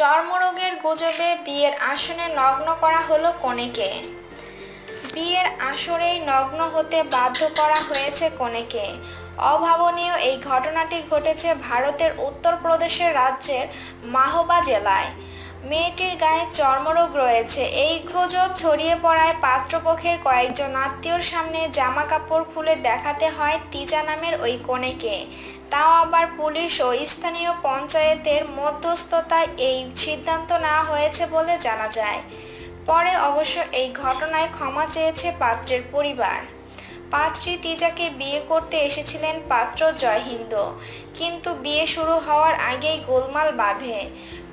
চর্মরোগের গুজবে বিয়ের আসনে নগ্ন করা হলো কনেকে। বিয়ের আসরেই নগ্ন হতে বাধ্য করা হয়েছে কনেকে। অভাবনীয় এই ঘটনাটি ঘটেছে ভারতের উত্তরপ্রদেশের রাজ্যের মাহবা জেলায়। মেয়েটির গায়ে চর্মরোগ রয়েছে। এই গুজব ছড়িয়ে পড়ায় পাত্রপক্ষের কয়েকজন আত্মীয়র সামনে জামা কাপড় খুলে দেখাতে হয় তিজা নামের ওই কনেকে। তাও আবার পুলিশ ও স্থানীয় পঞ্চায়েতের মধ্যস্থতায় এই সিদ্ধান্ত নেওয়া হয়েছে বলে জানা যায়। পরে অবশ্য এই ঘটনায় ক্ষমা চেয়েছে পাত্রের পরিবার। পাত্রী তিজাকে বিয়ে করতে এসেছিলেন পাত্র জয় জয়হিন্দ কিন্তু বিয়ে শুরু হওয়ার আগেই গোলমাল বাঁধে।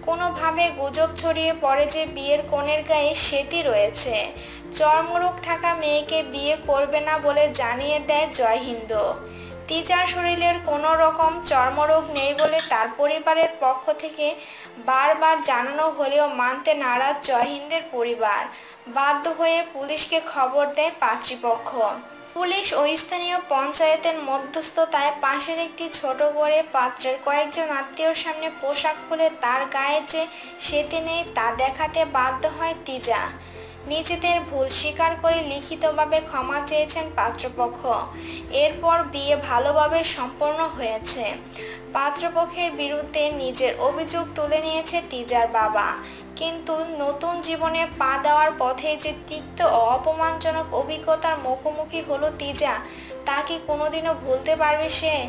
কোনোভাবে গুজব ছড়িয়ে পড়ে যে বিয়ের কনের গায়ে সেতি রয়েছে। চর্মরোগ থাকা মেয়েকে বিয়ে করবে না বলে জানিয়ে দেয় জয় জয়হিন্দ তিজার শরীরের কোনো রকম চর্মরোগ নেই বলে তার পরিবারের পক্ষ থেকে বারবার জানানো হলেও মানতে নারাজ জয়হিন্দের পরিবার। বাধ্য হয়ে পুলিশকে খবর দেয় পাত্রীপক্ষ। পুলিশ ও স্থানীয় পঞ্চায়েতের মধ্যস্থতায় পাশের একটি ছোট করে পাত্রের কয়েকজন আত্মীয়র সামনে পোশাক খুলে তার গায়ে যে সেতে নেই তা দেখাতে বাধ্য হয় তিজা। নিজেদের ভুল স্বীকার করে লিখিতভাবে ক্ষমা চেয়েছেন পাত্রপক্ষ। এরপর বিয়ে ভালোভাবে সম্পন্ন হয়েছে। পাত্রপক্ষের বিরুদ্ধে নিজের অভিযোগ তুলে নিয়েছে তিজার বাবা। কিন্তু নতুন জীবনে পা দেওয়ার পথে যে তিক্ত ও অপমানজনক অভিজ্ঞতার মুখোমুখি হলো তিজা, তা কি কোনোদিনও ভুলতে পারবে সে?